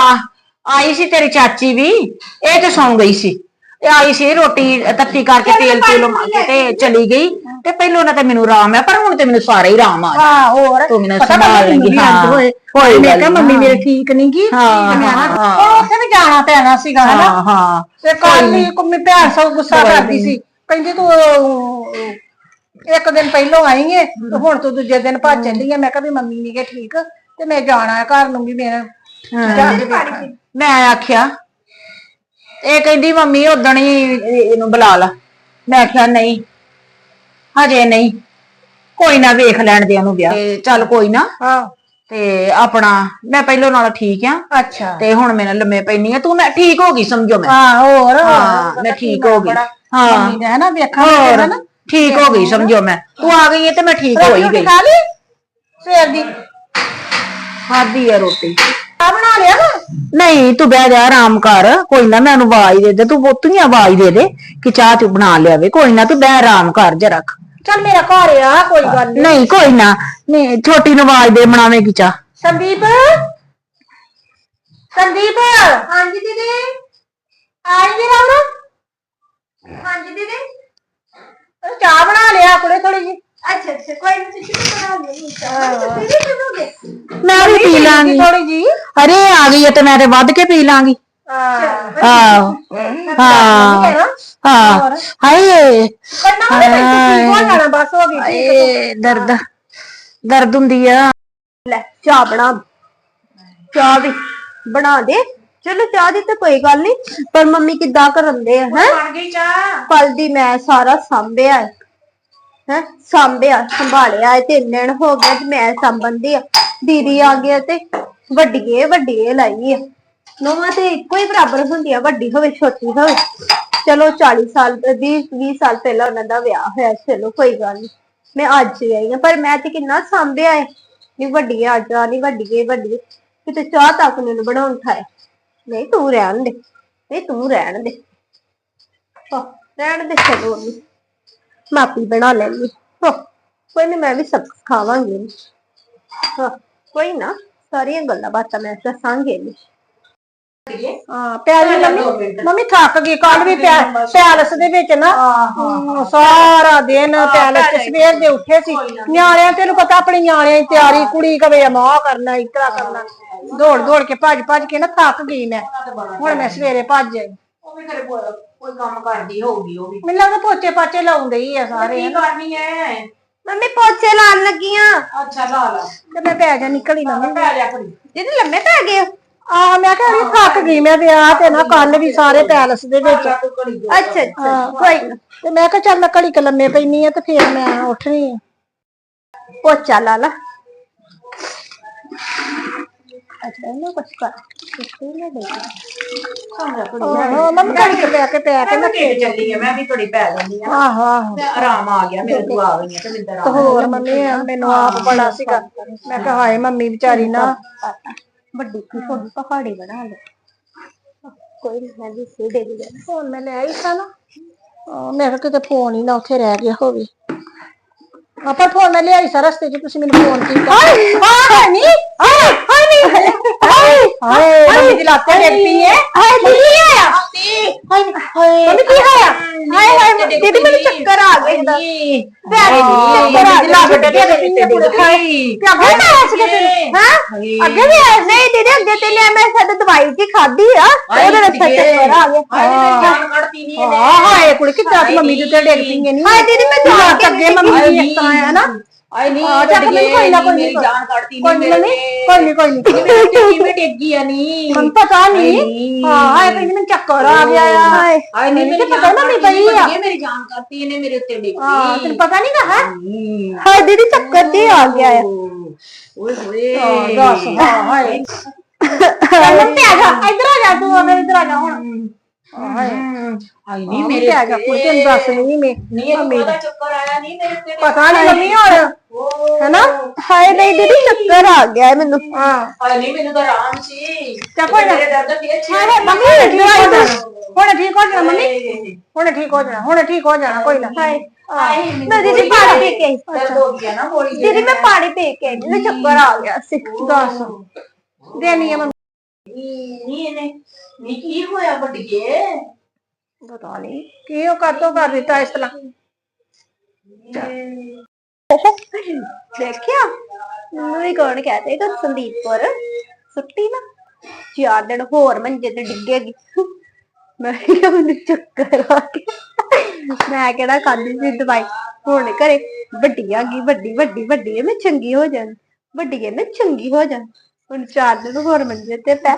[SPEAKER 1] ਆਈ ਸੀ ਤੇਰੀ ਚਾਚੀ ਵੀ। ਇਹ ਤੇ ਸੌਂ ਗਈ ਸੀ। ਇਹ ਆਈ ਸੀ ਰੋਟੀ ਤੱਤੀ ਕਰਕੇ ਤੇਲ ਤੇਲ ਮਾ ਕੇ ਤੇ ਚਲੀ ਗਈ। ਤੇ ਪਹਿਲੋਂ ਨਾ ਤੇ ਮੈਨੂੰ ਆਰਾਮ ਆ ਪਰ ਹੁਣ ਤੇ ਮੈਨੂੰ ਸਾਰਾ ਹੀ ਆਰਾਮ ਆ।
[SPEAKER 2] ਹਾਂ ਹੋਰ?
[SPEAKER 1] ਤੂੰ ਮੈਨੂੰ
[SPEAKER 2] ਪਤਾ
[SPEAKER 1] ਸੰਭਾਲ ਲੈਂਗੀ, ਹਾਂ।
[SPEAKER 2] ਹੋਏ।
[SPEAKER 1] ਕੋਈ
[SPEAKER 2] ਮੈਂ ਕਿਹਾ
[SPEAKER 1] ਨੀ,
[SPEAKER 2] ਮੰਮੀ
[SPEAKER 1] ਹਾਂ।
[SPEAKER 2] ਮੇਰੇ ਠੀਕ ਨਹੀਂ ਗੀ?
[SPEAKER 1] ਹਾਂ, ਹਾਂ।
[SPEAKER 2] ਉੱਥੇ ਵੀ ਜਾਣਾ ਪੈਣਾ ਸੀਗਾ ਹਨਾ?
[SPEAKER 1] ਹਾਂ। ਹਾਂ
[SPEAKER 2] ਤੇ ਕੱਲ ਵੀ ਕੁੰਮੀ ਭੈਣ ਸਭ ਗੁੱਸਾ ਕਰਦੀ ਸੀ। ਕਹਿੰਦੀ ਤੂੰ ਇੱਕ ਦਿਨ ਪਹਿਲੋਂ ਆਈ ਏ ਤੇ ਹੁਣ ਤੂੰ ਦੂਜੇ ਦਿਨ ਭੱਜ ਚੱਲੀ ਏ। ਮੈਂ ਕਿਹਾ ਵੀ ਮੰਮੀ ਨੀ ਗੇ ਠੀਕ ਤੇ ਮੈਂ ਜਾਣਾ ਹੈ ਘਰ ਨੂੰ ਵੀ ਮੇਰਾ।
[SPEAKER 1] ਮੈਂ ਆਖਿਆ ਇਹ ਕਹਿੰਦੀ ਮੰਮੀ ਉਦਣ ਹੀ ਇਹ- ਇਹਨੂੰ ਬੁਲਾ ਲਾ। ਮੈਂ ਆਖਿਆ ਨਹੀਂ ਹਜੇ ਨਹੀਂ। ਕੋਈ ਨਾ ਵੇਖ ਲੈਣ ਦੇ ਉਹਨੂੰ ਵਿਆਹ। ਤੇ ਚੱਲ ਕੋਈ ਨਾ।
[SPEAKER 2] ਹਾਂ।
[SPEAKER 1] ਤੇ ਆਪਣਾ ਮੈਂ ਪਹਿਲੋਂ ਨਾਲ ਠੀਕ ਆ।
[SPEAKER 2] ਅੱਛਾ।
[SPEAKER 1] ਤੇ ਹੁਣ ਮੈਂ ਨਾ ਲੰਮੇ ਪੈਣੀ ਆ। ਤੂੰ ਮੈਂ ਠੀਕ ਹੋ ਗਈ ਸਮਝੋ ਮੈਂ
[SPEAKER 2] ਹਾਂ ਹੋਰ।
[SPEAKER 1] ਹਾਂ ਮੈਂ ਠੀਕ ਹੋ ਗਈ। ਹਾਂ।
[SPEAKER 2] ਮੰਮੀ ਨੇ ਵੇਖਾਂ
[SPEAKER 1] ਹੋਰ
[SPEAKER 2] ਨਾ
[SPEAKER 1] ਠੀਕ ਹੋ ਗਈ ਸਮਝੋ ਮੈਂ। ਤੂੰ ਆ ਗਈ ਹੈ ਤੇ ਮੈਂ ਠੀਕ ਹੋ ਹੀ
[SPEAKER 2] ਰੋਟੀ
[SPEAKER 1] ਗਈ।
[SPEAKER 2] ਖਾ ਲਈ? ਸਵੇਰ ਦੀ।
[SPEAKER 1] ਖਾਦੀ ਆ ਰੋਟੀ।
[SPEAKER 2] ਆ ਬਣਾ ਲਿਆ ਵਾ?
[SPEAKER 1] ਨਹੀਂ ਤੂੰ ਬਹਿ ਜਾ ਆਰਾਮ ਕਰ। ਕੋਈ ਨਾ ਮੈਂ ਉਹਨੂੰ ਆਵਾਜ਼ ਦੇ ਦੇ। ਤੂੰ ਬੋਤੀਆਂ ਆਵਾਜ਼ ਦੇ ਦੇ ਕਿ ਚਾਹ ਤੂੰ ਬਣਾ ਲਿਆਵੇ ਕੋਈ ਨਾ ਤੂੰ ਬਹਿ ਆਰਾਮ ਕਰ ਜਰਾ ਕੁ।
[SPEAKER 2] ਚੱਲ ਮੇਰਾ ਘਰ ਆ ਕੋਈ ਗੱਲ
[SPEAKER 1] ਨਹੀਂ ਕੋਈ ਨਾ। ਨਹੀਂ ਛੋਟੀ ਨੂੰ ਆਵਾਜ਼ ਦੇ ਬਣਾਵੇਂਗੀ ਚਾਹ?
[SPEAKER 2] ਸੰਦੀਪ? ਸੰਦੀਪ? ਹਾਂਜੀ ਦੀਦੀ। ਆਈ ਜੀ ਰਾਮ। ਹਾਂਜੀ ਦੀਦੀ। ਚਾਹ ਬਣਾ ਲਿਆ ਕੁੜੇ ਥੋੜੀ ਜੀ ਅੱਛਾ ਅੱਛਾ ਕੋਈ ਨਹੀਂ ਤੁਸੀਂ
[SPEAKER 1] ਮੈਂ ਵੀ ਪੀ ਲਾਂਗੀ।
[SPEAKER 2] ਥੋੜੀ ਜੀ
[SPEAKER 1] ਅਰੇ ਆ ਗਈ ਹੈ ਤੇ ਮੈਂ ਤੇ ਵੱਧ ਕੇ ਪੀ ਲਾਂਗੀ।
[SPEAKER 2] ਹਾਂ।
[SPEAKER 1] ਆਹੋ ਹਾਂ। ਹਾਂ। ਹਾਏ।
[SPEAKER 2] ਕੰਨਾ ਉਹਦੇ ਵਿੱਚ ਕੀ ਹੋ ਜਾਣਾ ਬਸ ਹੋ ਗਈ
[SPEAKER 1] ਹਾਏ ਦਰਦ। ਦਰਦ ਹੁੰਦੀ ਆ।
[SPEAKER 2] ਲੈ ਚਾਹ ਬਣਾ। ਚਾਹ ਵੀ ਬਣਾ ਦੇ। ਚਲੋ ਚਾਹ ਦੀ ਤਾਂ ਕੋਈ ਗੱਲ ਨਹੀਂ ਪਰ ਮੰਮੀ ਕਿੱਦਾਂ ਕਰੰਦੇ ਆ ਹੈ?
[SPEAKER 1] ਬਣ ਗਈ ਚਾਹ।
[SPEAKER 2] ਕੱਲ ਦੀ ਮੈਂ ਸਾਰਾ ਸਾਂਭਿਆ। ਹੈ ਹੈਂ? ਸਾਂਭਿਆ ਸੰਭਾਲਿਆ ਹੈ, ਤਿੰਨ ਦਿਨ ਹੋ ਗਏ ਤੇ ਮੈਂ ਸੰਭੰਦੀ ਆ। ਦੀਦੀ ਆ ਗਿਆ ਤੇ ਵੱਡੀਏ ਵੱਡੀਏ ਲਾਈ ਆ। ਨੋਵਾਂ ਤੇ ਇੱਕੋ ਹੀ ਬਰਾਬਰ ਹੁੰਦੀਆਂ ਵੱਡੀ ਹੋਵੇ ਛੋਟੀ ਹੋਵੇ। ਚਲੋ 40 ਸਾਲ 20 20 ਸਾਲ ਪਹਿਲਾਂ ਉਹਨਾਂ ਦਾ ਵਿਆਹ ਹੋਇਆ ਚਲੋ ਕੋਈ ਗੱਲ ਨਹੀਂ ਮੈਂ ਅੱਜ ਆਈ ਆ ਪਰ ਮੈਂ ਤੇ ਕਿੰਨਾ ਸਾਂਭਿਆ ਹੈ ਨਹੀਂ ਵੱਡੀ ਆ ਜਾ ਨਹੀਂ ਵੱਡੀ ਹੈ ਵੱਡੀ ਕਿਤੇ ਚਾਹ ਤੱਕ ਮੈਨੂੰ ਬਣਾਉਣ ਠਾਇਆ ਨਹੀਂ ਤੂੰ ਰਹਿਣ ਦੇ ਨਹੀਂ ਤੂੰ ਰਹਿਣ ਦੇ। ਰਹਿਣ ਦੇ ਚਲੋ ਉਹਨੂੰ। ਮਾਪੀ ਬਣਾ ਲੈਣੀ ਹਾਂ ਕੋਈ ਨਹੀਂ ਮੈਂ ਵੀ ਸਭ ਖਾਵਾਂਗੀ। ਹਾਂ ਕੋਈ ਨਾ ਸਾਰੀਆਂ ਗੱਲਾਂ ਬਾਤਾਂ ਮੈਂ ਦੱਸਾਂਗੇ ਨੀ
[SPEAKER 1] ਜੇ
[SPEAKER 3] ਹਾਂ
[SPEAKER 1] ਜਾ
[SPEAKER 3] ਮੰਮੀ। ਮੰਮੀ ਥੱਕ ਗਈ ਕੱਲ ਵੀ ਪਿਆ- ਪੈਲਸ ਦੇ ਵਿੱਚ ਨਾ ਹਮ, ਸਾਰਾ ਦਿਨ ਪੈਲਸ ਚ ਸਵੇਰ ਦੇ ਉੱਠੇ ਸੀ। ਨਿਆਣਿਆਂ ਤੈਨੂੰ ਪਤਾ ਆਪਣੀ ਨਿਆਣਿਆਂ ਦੀ ਤਿਆਰੀ ਕੁੜੀ ਕਵੇ ਮਾਂ ਕਰਨਾ ਇਸ ਤਰ੍ਹਾਂ ਕਰਨਾ। ਦੌੜ ਦੌੜ ਕੇ ਭੱਜ ਭੱਜ ਕੇ ਨਾ ਥੱਕ ਗਈ ਮੈਂ। ਹੁਣ ਮੈਂ ਸਵੇਰੇ ਭੱਜ ਆਈ।
[SPEAKER 1] ਵੀ ਕੋਈ ਕੰਮ ਕਰਦੀ ਹੋਊਗੀ ਉਹ ਵੀ।
[SPEAKER 3] ਮੈਨੂੰ ਲੱਗਦਾ ਪੋਚੇ ਪਾਚੇ ਲਾਉਂਦੇ ਹੀ ਆ ਸਾਰੇ
[SPEAKER 1] ਕੀ ਕਰਨੀ ਐ?
[SPEAKER 2] ਮੰਮੀ ਪੋਚੇ ਲਾਉਣ ਲੱਗੀਆਂ।
[SPEAKER 1] ਅੱਛਾ ਲਾ ਲਾ।
[SPEAKER 3] ਤੇ ਮੈਂ ਪੈ ਜਾ ਨਿਕਲੀ ਨਾ
[SPEAKER 1] ਮੈਂ ਪੈ ਲਿਆ ਕਰੀ
[SPEAKER 2] ਦੀਦੀ ਲੰਮੇ ਪੈ ਗਏ?
[SPEAKER 3] ਆ ਮੈਂ ਕਿਹਾ ਵੀ ਥੱਕ ਗਈ ਮੈਂ ਵਿਆਹ ਤੇ ਨਾ ਕੱਲ ਵੀ ਸਾਰੇ ਪੈਲਸ ਦੇ ਵਿੱਚ।
[SPEAKER 1] ਤੂੰ ਜਾ
[SPEAKER 2] ਅੱਛਾ ਅੱਛਾ ਕੋਈ
[SPEAKER 3] ਤੇ ਮੈਂ ਕਿਹਾ ਚੱਲ ਮੈਂ ਘੜੀ ਕ ਲੰਮੇ ਪੈਣੀ ਆ ਤੇ ਫੇਰ ਮੈਂ ਉੱਠਣੀ ਆ।
[SPEAKER 2] ਪੋਚਾ ਲਾ ਲਾ। ਕਿਤੇ ਨਾ ਦੇ
[SPEAKER 1] ਕੋਈ
[SPEAKER 3] ਹਾਂ ਮੰਮੀ ਘੜੀ ਕ ਪੈ ਕੇ ਪੈ ਕੇ
[SPEAKER 1] ਮੈਂ ਕਿਹੜੀ ਚੱਲੀ ਆ ਮੈਂ ਵੀ ਥੋੜੀ ਪੈ ਜਾਂਦੀ ਆ
[SPEAKER 3] ਆਹੋ ਆਹੋ
[SPEAKER 1] ਮੈਂ ਆਰਾਮ ਆ ਗਿਆ ਮੇਰੇ ਤੋਂ ਆ ਗਈ ਆ ਤੇ ਮੈਨੂੰ
[SPEAKER 3] ਤੇ
[SPEAKER 1] ਆਰਾਮ
[SPEAKER 3] ਹੋਰ ਮੰਮੀ ਮੈਨੂੰ ਆਪ ਬੜਾ ਸੀਗਾ ਮੈਂ ਕਿਹਾ ਹਾਏ ਮੰਮੀ ਵਿਚਾਰੀ ਨਾ
[SPEAKER 2] ਵੱਡੀ ਕੀ ਹੋਣੀ ਪਹਾੜੀ ਬਣਾ ਲੈ ਕੋਈ ਨਾ ਮੈਂ ਵੀ ਸੇ ਦੇ ਦੇ
[SPEAKER 3] ਫੋਨ ਮੈਂ ਲੈ ਆਈ ਸਾਂ ਨਾ ਹਾਂ, ਮੈਂ ਕਿਹਾ ਕਿਤੇ ਫੋਨ ਹੀ ਨਾ ਉੱਥੇ ਰਹਿ ਗਿਆ ਹੋਵੇ ਆਪਾਂ ਫੋਨ ਮੈਂ ਲਿਆਈ ਸਾਂ ਰਸਤੇ 'ਚ ਤੁਸੀਂ ਮੈਨੂੰ ਫੋਨ ਕੀਤਾ ਹਾਏ ਹਾਏ ਨਹੀਂ ਹਾਏ ਹਾਏ ਨਹੀਂ ਹਾਏ ਮੰਮੀ ਦੀ ਲੱਤ ਡਿੱਗ ਪਈ ਹੈ? ਹਾਏ ਕੀ ਹੋਇਆ ਹਾਏ ਹਾਏ ਮੰਮੀ ਕੀ ਹੋਇਆ
[SPEAKER 2] ਹਾਏ ਹਾਏ ਦੀਦੀ ਮੈਨੂੰ ਚੱਕਰ ਆ ਗਏ
[SPEAKER 3] ਪਿਆਰੇ ਨਹੀਂ ਚੱਕਰ ਆ ਗਿਆ ਲੱਤ ਡਿੱਗ ਪਈ
[SPEAKER 1] ਹਾਏ
[SPEAKER 3] ਤੇ ਅੱਗੇ ਵੀ ਆਇਆ ਸੀਗਾ ਤੈਨੂੰ ਹਾਂ
[SPEAKER 2] ਅੱਗੇ ਵੀ ਆਏ ਨਹੀਂ ਦੀਦੀ ਅੱਗੇ ਤੇ ਲਿਆ ਮੈਂ ਸਾਡੇ ਦਵਾਈ ਜੀ ਖਾਦੀ ਆ ਉਹਦੇ ਵਿੱਚ ਚੱਕਰ ਆ ਗਏ
[SPEAKER 1] ਇਹਨੇ।
[SPEAKER 3] ਹਾਂ ਹਾਏ ਕੁੜੀ ਕਿੱਦਾਂ ਦੀ ਮੰਮੀ ਦੇ ਤੇ ਡਿੱਗ ਨਹੀਂ
[SPEAKER 2] ਹਾਏ ਦੀਦੀ ਮੈਂ ਕੇ
[SPEAKER 3] ਅੱਗੇ ਮੰਮੀ ਦੀ ਹੈ ਨਾ?
[SPEAKER 1] ਆਏ ਨਹੀਂ
[SPEAKER 3] ਹਾਂ, ਚੱਲ ਮੈਨੂੰ ਕੋਈ ਨਾ, ਕੋਈ
[SPEAKER 1] ਮੇਰੀ ਜਾਨ
[SPEAKER 3] ਕੋਈ
[SPEAKER 1] ਨਹੀਂ
[SPEAKER 3] ਨਹੀਂ ਕੋਈ ਨਹੀਂ ਕੋਈ ਨਹੀਂ
[SPEAKER 1] ਮੇਰੇ ਤੇ ਕਿਵੇਂ ਡਿੱਗੀ ਆ ਨਹੀਂ
[SPEAKER 3] ਮੈਨੂੰ ਪਤਾ ਨਹੀਂ
[SPEAKER 1] ਨਹੀਂ।
[SPEAKER 3] ਹਾਂ ਹਾਏ ਕਹਿੰਦੀ ਮੈਨੂੰ ਚੱਕਰ ਆ ਗਿਆ ਆ ਹਾਏ
[SPEAKER 1] ਹਾਏ ਨਹੀਂ ਮੇਰੀ
[SPEAKER 3] ਪਤਾ ਨਾ ਵੀ ਪਈ ਆ।
[SPEAKER 1] ਇਹ ਮੇਰੀ ਜਾਨ ਕੱਢਤੀ ਇਹਨੇ ਮੇਰੇ ਉੱਤੇ ਡਿੱਗੀ।
[SPEAKER 3] ਹਾਂ ਤੈਨੂੰ ਪਤਾ ਨਹੀਂ ਨਾ ਹੈ?
[SPEAKER 1] ਨਹੀਂ।
[SPEAKER 2] ਹਾਏ ਦੀਦੀ ਚੱਕਰ ਜੀ ਆ ਗਿਆ ਆ।
[SPEAKER 1] ਓਏ ਹੋਏ।
[SPEAKER 3] ਹਾਂ ਦੱਸ ਹਾਂ ਹਾਏ। ਮੰਮੀ ਆ ਜਾ ਇੱਧਰ ਆ ਜਾ ਤੂੰ ਅਗਰ ਇੱਧਰ ਆ ਜਾ ਹੁਣ। ਹਾਏ।
[SPEAKER 1] ਹਾਏ
[SPEAKER 3] ਨਹੀਂ
[SPEAKER 1] ਨਹੀਂ
[SPEAKER 3] ਮੇਰੇ
[SPEAKER 1] ਮੇਰੇ
[SPEAKER 3] ਆ ਜਾ ਕੁੜੀ ਤੈਨੂੰ ਦੱਸ ਨਹੀਂ ਮੈਂ।
[SPEAKER 1] ਨਹੀਂ ਇਹਨੂੰ ਪਤਾ ਚੱਕਰ ਆਇਆ ਨਹੀਂ ਮੇਰੇ ਉੱਤੇ
[SPEAKER 3] ਪਤਾ ਨਹੀਂ ਮੰਮੀ ਹੁਣ ਹੈਨਾ?
[SPEAKER 2] ਹਾਏ ਨਹੀਂ ਦੀਦੀ ਚੱਕਰ ਆ ਗਿਆ ਹੈ ਮੈਨੂੰ।
[SPEAKER 3] ਹਾਂ।
[SPEAKER 1] ਹਾਏ ਨਹੀਂ ਮੈਨੂੰ ਤਾਂ ਆਰਾਮ ਸੀ।
[SPEAKER 3] ਚੱਲ ਕੋਈ ਨਾ।
[SPEAKER 1] ਮੇਰੇ ਦਰਦ ਫੇਰ ਛੇ
[SPEAKER 3] ਹਾਏ ਮੰਮੀ ਠੀਕ ਹੋ ਜਾਣਾ ਹੁਣ ਠੀਕ ਹੋ ਜਾਣਾ ਮੰਮੀ? ਹੁਣ ਠੀਕ ਹੋ ਜਾਣਾ ਹੁਣ ਠੀਕ ਹੋ ਜਾਣਾ ਕੋਈ ਨਾ।
[SPEAKER 2] ਹਾਏ
[SPEAKER 1] ਹਾਏ
[SPEAKER 2] ਮੈਂ ਦੀਦੀ ਪਾਣੀ ਪੀ ਕੇ ਆਈ।
[SPEAKER 1] ਦਰਦ ਹੋ ਗਿਆ ਨਾ ਹੌਲੀ ਜਿਹੀ।
[SPEAKER 2] ਦੀਦੀ ਮੈਂ ਪਾਣੀ ਪੀ ਕੇ ਆਈ, ਮੈਨੂੰ ਚੱਕਰ ਆ ਗਿਆ ਸੀ।
[SPEAKER 3] ਦੱਸ। ਦੇਣੀ ਆ ਮੰਮੀ
[SPEAKER 1] ਇਹਨੇ ਨਹੀਂ ਕੀ ਹੋਇਆ ਵੱਡੀਏ?
[SPEAKER 3] ਪਤਾ ਨਹੀਂ ਕੀ ਉਹ ਕਾਤੋਂ ਕਰ ਦਿੱਤਾ ਇਸ ਤਰ੍ਹਾਂ?
[SPEAKER 2] ਦੇਖਿਆ? ਮੈਨੂੰ ਵੀ ਕੌਣ ਕਹਤੇ ਤਾਂ ਸੰਦੀਪ ਕੌਰ ਸੁੱਟੀ ਨਾ। ਚਾਰ ਦਿਨ ਹੋਰ ਮੰਜੇ ਤੇ ਡਿੱਗੇਗੀ ਮੈਂ ਕਿਹਾ ਮੈਨੂੰ ਚੱਕਰ ਆ ਗਿਆ। ਮੈਂ ਕਿਹੜਾ ਖਾਂਦੀ ਸੀ ਦਵਾਈ ਹੁਣ ਘਰੇ ਵੱਡੀ ਆ ਗਈ ਵੱਡੀ ਵੱਡੀ ਵੱਡੀ, ਮੈਂ ਚੰਗੀ ਹੋ ਜਾਣ ਵੱਡੀ ਐ ਮੈਂ ਚੰਗੀ ਹੋ ਜਾਣ ਹੁਣ ਚਾਰ ਹੋਰ ਮੰਜੇ ਤੇ ਪੈ